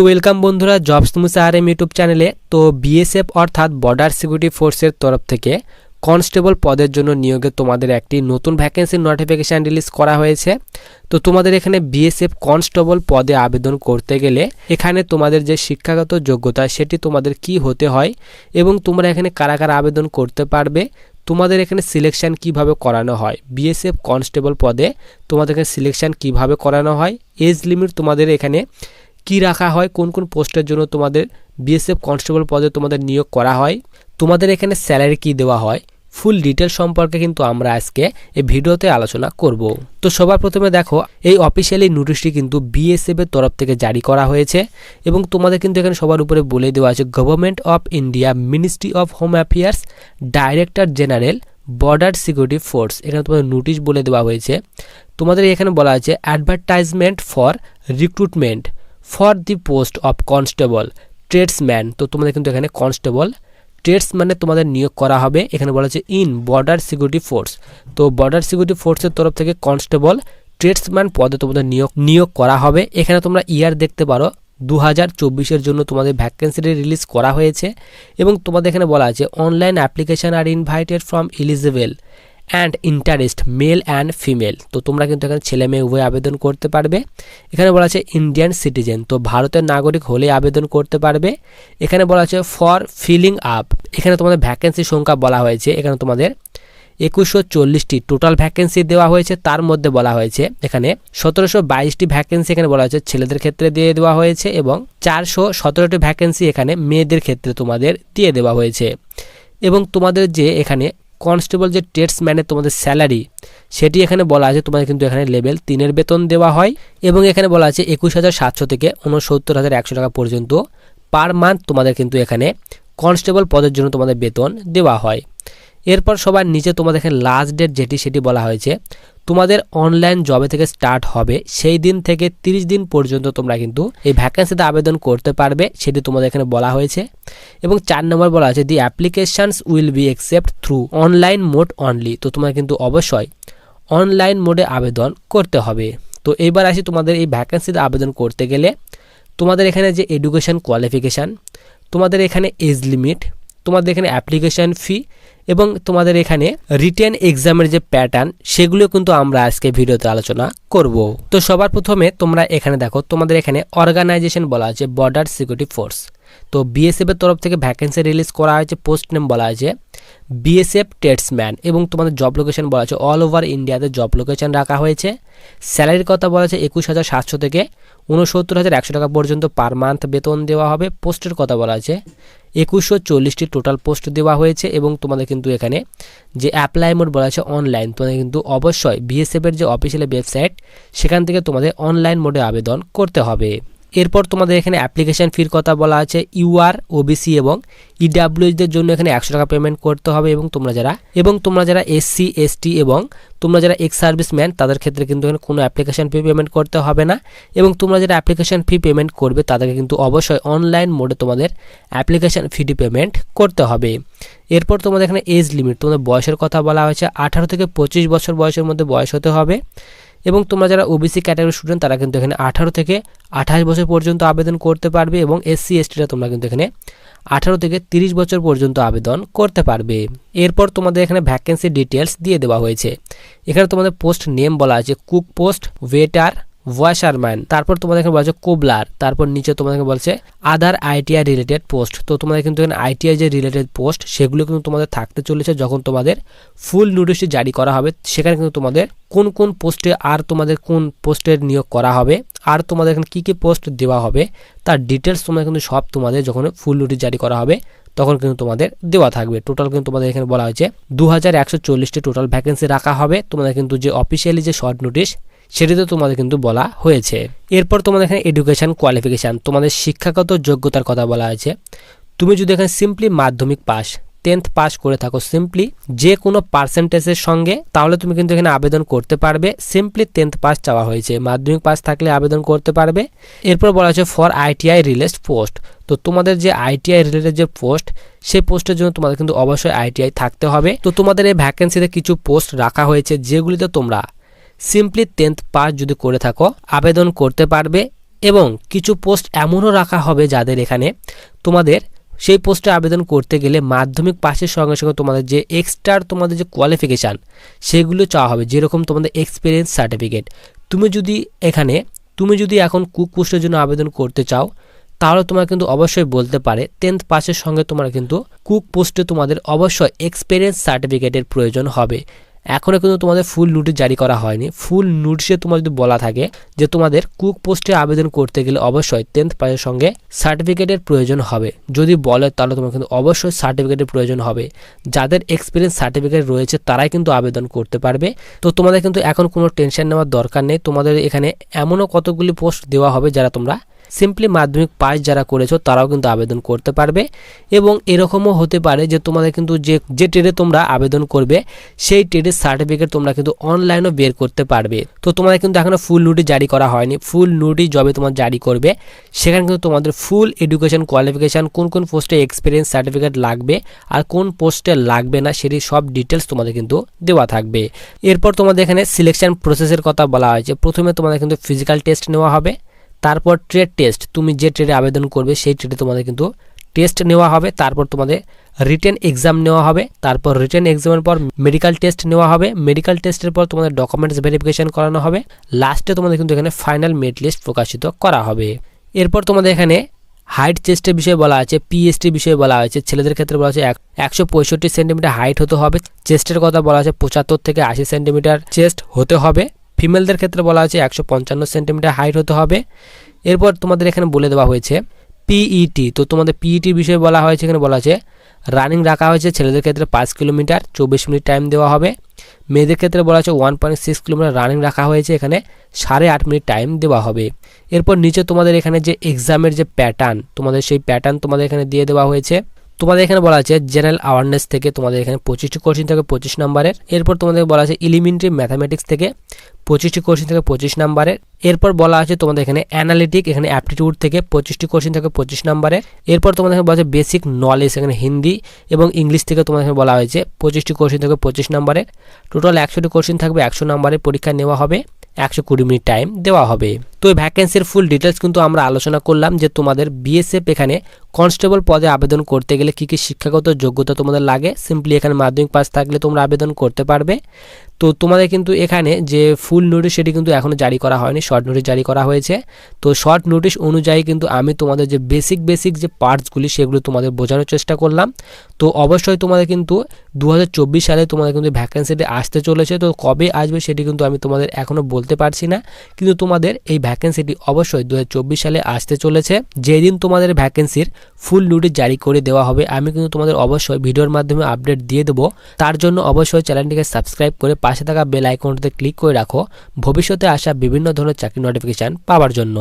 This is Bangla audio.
তো ওয়েলকাম বন্ধুরা জবস মুসা আর ইউটিউব চ্যানেলে তো বিএসএফ অর্থাৎ বর্ডার সিকিউরিটি ফোর্সের তরফ থেকে কনস্টেবল পদের জন্য নিয়োগে তোমাদের একটি নতুন ভ্যাকেন্সির নোটিফিকেশান রিলিজ করা হয়েছে। তো তোমাদের এখানে বিএসএফ কনস্টেবল পদে আবেদন করতে গেলে এখানে তোমাদের যে শিক্ষাগত যোগ্যতা সেটি তোমাদের কি হতে হয় এবং তোমরা এখানে কারা কারা আবেদন করতে পারবে, তোমাদের এখানে সিলেকশন কীভাবে করানো হয়। বিএসএফ কনস্টেবল পদে তোমাদের এখানে সিলেকশন কীভাবে করানো হয় এজ লিমিট তোমাদের এখানে কি রাখা হয়, কোন কোন পোস্টের জন্য তোমাদের বিএসএফ কনস্টেবল পদে তোমাদের নিয়োগ করা হয়, তোমাদের এখানে স্যালারি কি দেওয়া হয় ফুল ডিটেল সম্পর্কে কিন্তু আমরা আজকে এই ভিডিওতে আলোচনা করব। তো সবার প্রথমে দেখো, এই অফিসিয়ালি নোটিশটি কিন্তু বিএসএফ এর তরফ থেকে জারি করা হয়েছে এবং তোমাদের কিন্তু এখানে সবার উপরে বলে দেওয়া আছে government of India ministry of home affairs director general border security force এখানে তোমাদের নোটিশ বলে দেওয়া হয়েছে। তোমাদের এখানে বলা আছে advertisement for recruitment for the post of constable tradesman. তো তোমাদের কিন্তু এখানে কনস্টেবল ট্রেডস মানে তোমাদের নিয়োগ করা হবে। এখানে বলা হচ্ছে ইন বর্ডার সিকিউরিটি ফোর্স। তো বর্ডার সিকিউরিটি ফোর্সের তরফ থেকে কনস্টেবল, ট্রেডসম্যান পদে তোমাদের নিয়োগ নিয়োগ করা হবে। এখানে তোমরা ইয়ার দেখতে পারো দু হাজার চব্বিশের জন্য তোমাদের ভ্যাকেন্সিটি রিলিজ করা হয়েছে। এবং তোমাদের এখানে বলা আছে online application are invited from eligible and interest male and female তো তোমরা কিন্তু এখানে ছেলে মেয়ে উভয় আবেদন করতে পারবে। এখানে বলা আছে ইন্ডিয়ান সিটিজেন তো ভারতের নাগরিক হলে আবেদন করতে পারবে। এখানে বলা আছে ফর ফিলিং আপ এখানে তোমাদের ভ্যাকেন্সি সংখ্যা বলা হয়েছে। এখানে তোমাদের একুশশো চল্লিশটি টোটাল ভ্যাকেন্সি দেওয়া হয়েছে। তার মধ্যে বলা হয়েছে এখানে সতেরোশো বাইশটি ভ্যাকেন্সি এখানে বলা হয়েছে ছেলেদের ক্ষেত্রে দিয়ে দেওয়া হয়েছে এবং চারশো সতেরোটি ভ্যাকেন্সি এখানে মেয়েদের ক্ষেত্রে তোমাদের দিয়ে দেওয়া হয়েছে। এবং তোমাদের যে এখানে কনস্টেবল যে টেটসম্যানের তোমাদের স্যালারি, সেটি এখানে বলা আছে, তোমাদের কিন্তু এখানে লেভেল তিনের বেতন দেওয়া হয় এবং এখানে বলা আছে একুশ হাজার সাতশো থেকে উনসত্তর হাজার একশো টাকা পর্যন্ত পার মান্থ তোমাদের কিন্তু এখানে কনস্টেবল পদের জন্য তোমাদের বেতন দেওয়া হয়। এরপর সবার নিচে তোমাদের এখানে লাস্ট ডেট যেটি সেটি বলা হয়েছে, তোমাদের অনলাইন জবে থেকে স্টার্ট হবে, সেই দিন থেকে 30 দিন পর্যন্ত তোমরা কিন্তু এই ভ্যাকেন্সিতে আবেদন করতে পারবে, সেটি তোমাদের এখানে বলা হয়েছে। এবং চার নম্বর বলা হয়েছে the applications will be accept through online mode only তো তোমরা কিন্তু অবশ্যই অনলাইন মোডে আবেদন করতে হবে। তো এইবার আসি তোমাদের এই ভ্যাকেন্সিতে আবেদন করতে গেলে। তোমাদের এখানে যে এডুকেশান কোয়ালিফিকেশান তোমাদের এখানে এজ লিমিট তোমাদের এখানে অ্যাপ্লিকেশান ফি এবং তোমাদের এখানে রিটেন এক্সামের যে প্যাটার্ন সেগুলো কিন্তু আমরা আজকে ভিডিওতে আলোচনা করব। তো সবার প্রথমে তোমরা এখানে দেখো, তোমাদের এখানে অর্গানাইজেশন বলা আছে বর্ডার সিকিউরিটি ফোর্স তো বিএসএফ এর তরফ থেকে ভ্যাকেন্সি রিলিজ করা হয়েছে পোস্ট নেম বলা আছে বিএসএফ টেটসম্যান এবং তোমাদের জব লোকেশন বলা আছে অল ওভার ইন্ডিয়াতে জব লোকেশন রাখা হয়েছে। স্যালারির কথা বলা আছে, একুশ হাজার সাতশো থেকে উনসত্তর হাজার একশো টাকা পর্যন্ত পার মান্থ বেতন দেওয়া হবে। পোস্টের কথা বলা আছে একুশশো চল্লিশটি টোটাল পোস্ট দেওয়া হয়েছে এবং তোমাদের কিন্তু এখানে যে অ্যাপ্লাই মোড বলা আছে অনলাইন তোমাদের কিন্তু অবশ্যই বিএসএফের যে অফিসিয়াল ওয়েবসাইট সেখান থেকে তোমাদের অনলাইন মোডে আবেদন করতে হবে। এরপর তোমাদের এখানে অ্যাপ্লিকেশান ফির কথা বলা আছে ইউআর ওবিসি এবং ইডাব্লিউএসদের জন্য এখানে একশো টাকা পেমেন্ট করতে হবে এবং তোমরা যারা, এবং তোমরা যারা এসসি এসটি এবং তোমরা যারা এক্স সার্ভিসম্যান তাদের ক্ষেত্রে কিন্তু এখানে কোনো অ্যাপ্লিকেশান ফি পেমেন্ট করতে হবে না। এবং তোমরা যারা অ্যাপ্লিকেশান ফি পেমেন্ট করবে, তাদেরকে কিন্তু অবশ্যই অনলাইন মোডে তোমাদের অ্যাপ্লিকেশান ফিটি পেমেন্ট করতে হবে। এরপর তোমাদের এখানে এজ লিমিট তোমাদের বয়সের কথা বলা হয়েছে, আঠারো থেকে পঁচিশ বছর বয়সের মধ্যে বয়স হতে হবে। এবং তোমরা যারা ওবিসি ক্যাটাগরি স্টুডেন্ট তারা কিন্তু এখানে আঠারো থেকে আঠাশ বছর পর্যন্ত আবেদন করতে পারবে এবং এসসি এসটিরা তোমরা কিন্তু এখানে আঠারো থেকে তিরিশ বছর পর্যন্ত আবেদন করতে পারবে। এরপর তোমাদের এখানে ভ্যাকেন্সি ডিটেলস দিয়ে দেওয়া হয়েছে। এখানে তোমাদের পোস্ট নেম বলা আছে কুক পোস্ট ওয়েটার ওয়াশারম্যান তারপর তোমাদের এখানে বলছে কোবলার তারপর নিচে তোমাদেরকে বলছে আদার আইটিআই রিলেটেড পোস্ট তো তোমাদের কিন্তু এখানে আইটিআই যে রিলেটেড পোস্ট সেগুলো কিন্তু তোমাদের থাকতে চলেছে যখন তোমাদের ফুল নোটিশটি জারি করা হবে। সেখানে কিন্তু তোমাদের কোন কোন পোস্টে আর তোমাদের কোন পোস্টের নিয়োগ করা হবে, আর তোমাদের এখানে কী কী পোস্ট দেওয়া হবে, তার ডিটেলস তোমরা কিন্তু সব তোমাদের যখন ফুল নোটিশ জারি করা হবে তখন কিন্তু তোমাদের দেওয়া থাকবে। টোটাল কিন্তু তোমাদের এখানে বলা হয়েছে দু হাজার একশো চল্লিশটি টোটাল ভ্যাকেন্সি রাখা হবে। তোমাদের কিন্তু যে অফিসিয়ালি যে শর্ট নোটিশ সেটিতে তোমাদের কিন্তু বলা হয়েছে। এরপর তোমাদের এখানে এডুকেশান কোয়ালিফিকেশান তোমাদের শিক্ষাগত যোগ্যতার কথা বলা হয়েছে। তুমি যদি এখানে সিম্পলি মাধ্যমিক পাস টেন্থ পাস করে থাকো সিম্পলি যে কোনো পার্সেন্টেজের সঙ্গে, তাহলে তুমি কিন্তু এখানে আবেদন করতে পারবে। সিম্পলি টেন্থ পাস চাওয়া হয়েছে। মাধ্যমিক পাস থাকলে আবেদন করতে পারবে। এরপর বলা হয়েছে ফর আইটিআই রিলেট পোস্ট তো তোমাদের যে আইটিআই রিলেটেড যে পোস্ট সেই পোস্টের জন্য তোমাদের কিন্তু অবশ্যই আইটিআই থাকতে হবে। তো তোমাদের এই ভ্যাকেন্সিতে কিছু পোস্ট রাখা হয়েছে, যেগুলিতে তোমরা সিম্পলি টেন্থ পাস যদি করে থাকো, আবেদন করতে পারবে এবং কিছু পোস্ট এমনও রাখা হবে যাদের এখানে তোমাদের সেই পোস্টে আবেদন করতে গেলে মাধ্যমিক পাশের সঙ্গে সঙ্গে তোমাদের যে এক্সট্রা তোমাদের যে কোয়ালিফিকেশান সেগুলো চাওয়া হবে, যেরকম তোমাদের এক্সপিরিয়েন্স সার্টিফিকেট তুমি যদি এখানে, তুমি যদি এখন কুক পোস্টের জন্য আবেদন করতে চাও তাহলে তোমার কিন্তু অবশ্যই বলতে পারে টেন্থ পাসের সঙ্গে তোমার কিন্তু কুক পোস্টে তোমাদের অবশ্যই এক্সপিরিয়েন্স সার্টিফিকেটের প্রয়োজন হবে। এখনও কিন্তু তোমাদের ফুল নোটিশ জারি করা হয়নি। ফুল নোটিশে তোমার যদি বলা থাকে যে তোমাদের কুক পোস্টে আবেদন করতে গেলে অবশ্যই টেন্থ পাসের সঙ্গে সার্টিফিকেটের প্রয়োজন হবে। যদি বলে, তাহলে তোমার কিন্তু অবশ্যই সার্টিফিকেটের প্রয়োজন হবে। যাদের এক্সপিরিয়েন্স সার্টিফিকেট রয়েছে, তারাই কিন্তু আবেদন করতে পারবে। তো তোমাদের কিন্তু এখন কোনো টেনশন নেওয়ার দরকার নেই। তোমাদের এখানে এমনও কতগুলি পোস্ট দেওয়া হবে যারা তোমরা সিম্পলি মাধ্যমিক পাস যারা করেছ, তারাও কিন্তু আবেদন করতে পারবে। এবং এরকমও হতে পারে যে তোমাদের কিন্তু যে যে ট্রেডে তোমরা আবেদন করবে, সেই ট্রেডের সার্টিফিকেট তোমরা কিন্তু অনলাইনও বের করতে পারবে। তো তোমাদের কিন্তু এখনও ফুল নোটিশ জারি করা হয়নি। ফুল নোটিশ যবে তোমার জারি করবে। সেখানে কিন্তু তোমাদের ফুল এডুকেশন কোয়ালিফিকেশান কোন কোন পোস্টে এক্সপিরিয়েন্স সার্টিফিকেট লাগবে আর কোন পোস্টে লাগবে না, সেটি সব ডিটেলস তোমাদের কিন্তু দেওয়া থাকবে। এরপর তোমাদের এখানে সিলেকশন প্রসেসের কথা বলা হয়েছে। প্রথমে তোমাদের কিন্তু ফিজিক্যাল টেস্ট নেওয়া হবে। তারপর ট্রেড টেস্ট তুমি যে ট্রেডে আবেদন করবে, সেই ট্রেডে তোমাদের কিন্তু টেস্ট নেওয়া হবে, তারপর তোমাদের রিটেন এক্সাম নেওয়া হবে, তারপর রিটেন এক্সামের পর মেডিকেল টেস্ট নেওয়া হবে মেডিকেল টেস্টের পর তোমাদের ডকুমেন্টস ভেরিফিকেশন করানো হবে লাস্টে তোমাদের কিন্তু এখানে ফাইনাল মেরিট লিস্ট প্রকাশিত করা হবে। এরপর তোমাদের এখানে হাইট চেস্টের বিষয়ে বলা আছে পিএসটি বিষয়ে বলা হয়েছে ছেলেদের ক্ষেত্রে বলা হচ্ছে একশো পঁয়ষট্টি সেন্টিমিটার হাইট হতে হবে চেস্টের কথা বলা আছে, পঁচাত্তর থেকে আশি সেন্টিমিটার চেস্ট হতে হবে। ফিমেলদের ক্ষেত্রে বলা হয়েছে একশো পঞ্চান্ন সেন্টিমিটার হাইট হতে হবে। এরপর তোমাদের এখানে বলে দেওয়া হয়েছে পিইটি তো তোমাদের পিইটি বিষয়ে বলা হয়েছে, এখানে বলা আছে রানিং রাখা হয়েছে ছেলেদের ক্ষেত্রে পাঁচ কিলোমিটার, চব্বিশ মিনিট টাইম দেওয়া হবে। মেয়েদের ক্ষেত্রে বলা হচ্ছে one point six kilometre running রাখা হয়েছে, এখানে সাড়ে আট মিনিট টাইম দেওয়া হবে। এরপর নিচে তোমাদের এখানে যে এক্সামের যে প্যাটার্ন তোমাদের সেই প্যাটার্ন তোমাদের এখানে দিয়ে দেওয়া হয়েছে। তোমাদের এখানে বলা আছে জেনারেল অ্যাওয়ারনেস থেকে তোমাদের এখানে পঁচিশটি কোশ্চিন থাকে পঁচিশ নাম্বারের। এরপর তোমাদের বলা আছে এলিমেন্টারি ম্যাথামেটিক্স থেকে পঁচিশটি কোশ্চিন থেকে পঁচিশ নাম্বারের। এরপর বলা আছে তোমাদের এখানে অ্যানালিটিক এখানে অ্যাপটিটিউড থেকে পঁচিশটি কোশ্চিন থেকে পঁচিশ নাম্বারের। এরপর তোমাদের এখানে বলা আছে বেসিক নলেজ এখানে হিন্দি এবং ইংলিশ থেকে তোমাদের এখানে বলা হয়েছে পঁচিশটি কোশ্চিন থেকে পঁচিশ নাম্বারের। টোটাল একশোটি কোশ্চিন থাকবে, একশো নাম্বারের পরীক্ষা নেওয়া হবে, একশো কুড়ি মিনিট টাইম দেওয়া হবে। তো এই ভ্যাকেন্সির ফুল ডিটেলস কিন্তু আমরা আলোচনা করলাম যে তোমাদের বিএসএফ এখানে কনস্টেবল পদে আবেদন করতে গেলে কী কী শিক্ষাগত যোগ্যতা তোমাদের লাগে? সিম্পলি এখানে মাধ্যমিক পাস থাকলে তোমরা আবেদন করতে পারবে। তো তোমাদের কিন্তু এখানে যে ফুল নোটিশ সেটি কিন্তু এখনও জারি করা হয়নি শর্ট নোটিশ জারি করা হয়েছে। তো শর্ট নোটিশ অনুযায়ী কিন্তু আমি তোমাদের যে বেসিক বেসিক যে পার্টসগুলি সেগুলো তোমাদের বোঝানোর চেষ্টা করলাম। তো অবশ্যই তোমাদের কিন্তু দু হাজার চব্বিশ সালে তোমাদের কিন্তু ভ্যাকেন্সিটি আসতে চলেছে। তো কবে আসবে সেটি কিন্তু আমি তোমাদের এখনও বলতে পারছি না। কিন্তু তোমাদের এই ভ্যাকেন্সিটি অবশ্যই দু হাজার চব্বিশ সালে আসতে চলেছে। যেদিন তোমাদের ভ্যাকেন্সির ফুল নোটিশ জারি করে দেওয়া হবে। আমি কিন্তু তোমাদের অবশ্যই ভিডিওর মাধ্যমে আপডেট দিয়ে দেবো। তার জন্য অবশ্যই চ্যানেলটিকে সাবস্ক্রাইব করে পাশে থাকা বেল আইকনটিতে ক্লিক করে রাখো। ভবিষ্যতে আসা বিভিন্ন ধরনের চাকরি নোটিফিকেশান পাওয়ার জন্য।